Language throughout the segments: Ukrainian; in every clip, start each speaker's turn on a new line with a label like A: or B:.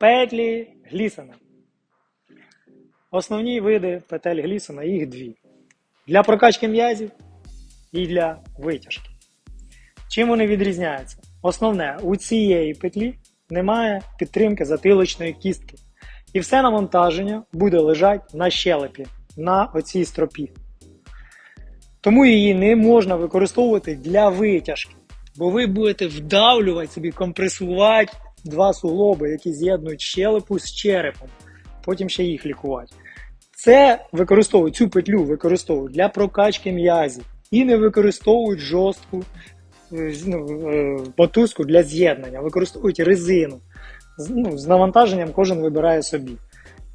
A: Петлі Глісона. Основні види петель Глісона, їх дві. Для прокачки м'язів і для витяжки. Чим вони відрізняються? Основне, у цієї петлі немає підтримки затилочної кістки. І все навантаження буде лежати на щелепі, на оцій стропі. Тому її не можна використовувати для витяжки. Бо ви будете вдавлювати собі, компресувати два суглоби, які з'єднують щелепу з черепом. Потім ще їх лікувати. Це використовують, цю петлю використовують для прокачки м'язів і не використовують жорстку е, ну, е, мотузку для з'єднання, використовують резину. Ну, з навантаженням кожен вибирає собі.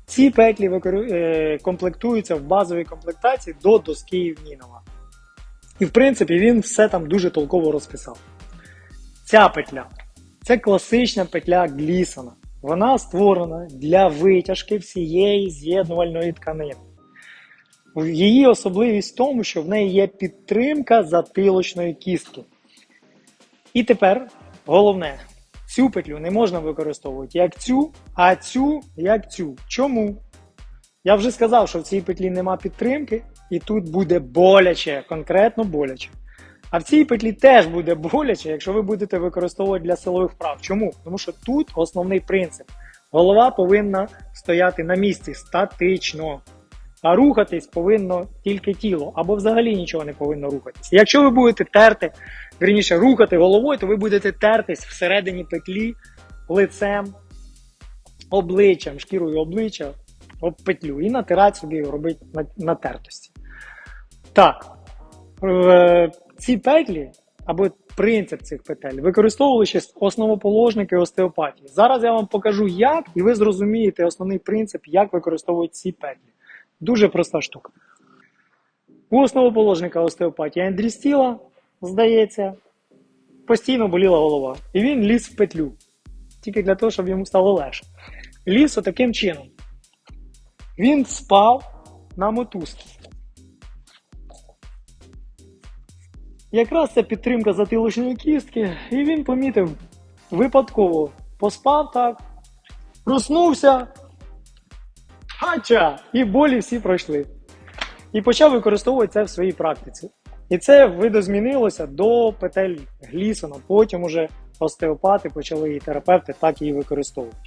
A: Ці петлі викори- е, комплектуються в базовій комплектації до доски Євнінова. І в принципі він все там дуже толково розписав. Ця петля це класична петля Глісона. Вона створена для витяжки всієї з'єднувальної тканини. Її особливість в тому, що в неї є підтримка затилочної кістки. І тепер головне: цю петлю не можна використовувати як цю, а цю як цю. Чому? Я вже сказав, що в цій петлі нема підтримки, і тут буде боляче, конкретно боляче. А в цій петлі теж буде боляче, якщо ви будете використовувати для силових вправ. Чому? Тому що тут основний принцип. Голова повинна стояти на місці статично. А рухатись повинно тільки тіло, або взагалі нічого не повинно рухатись. Якщо ви будете терти, верніше рухати головою, то ви будете тертись всередині петлі лицем, обличчям, шкірою обличчя об петлю і натирати собі робити на- натертості. Так, ці петлі або принцип цих петель використовували ще основоположники остеопатії. Зараз я вам покажу, як, і ви зрозумієте основний принцип, як використовують ці петлі. Дуже проста штука. У основоположника остеопатії Андрі Стіла, здається, постійно боліла голова. І він ліз в петлю. Тільки для того, щоб йому стало легше. Ліз отаким чином. Він спав на мотузці. Якраз це підтримка затилочної кістки, і він помітив випадково поспав так, проснувся, хача! І болі всі пройшли. І почав використовувати це в своїй практиці. І це видозмінилося до петель Глісона. Потім уже остеопати почали і терапевти так її використовувати.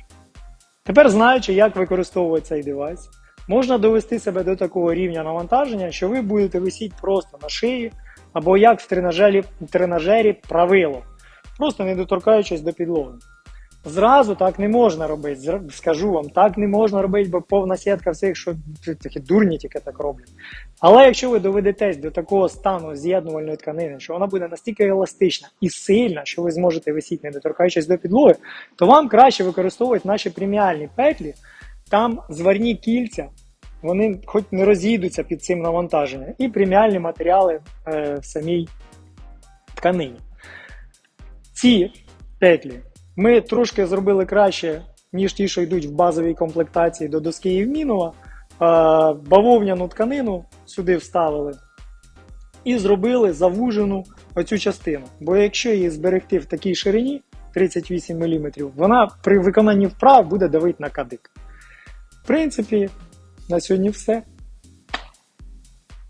A: Тепер, знаючи, як використовувати цей девайс, можна довести себе до такого рівня навантаження, що ви будете висіти просто на шиї, або як в тренажері, тренажері правило, просто не доторкаючись до підлоги. Зразу так не можна робити, скажу вам, так не можна робити, бо повна сітка всіх, що такі дурні тільки так роблять. Але якщо ви доведетесь до такого стану з'єднувальної тканини, що вона буде настільки еластична і сильна, що ви зможете висіти, не доторкаючись до підлоги, то вам краще використовувати наші преміальні петлі, там зварні кільця, вони хоч не розійдуться під цим навантаженням, і преміальні матеріали е, в самій тканині. Ці петлі ми трошки зробили краще, ніж ті, що йдуть в базовій комплектації до доски Євмінова. Е, бавовняну тканину сюди вставили і зробили завужену оцю частину. Бо якщо її зберегти в такій ширині 38 мм, вона при виконанні вправ буде давити на кадик. В принципі, на сьогодні все.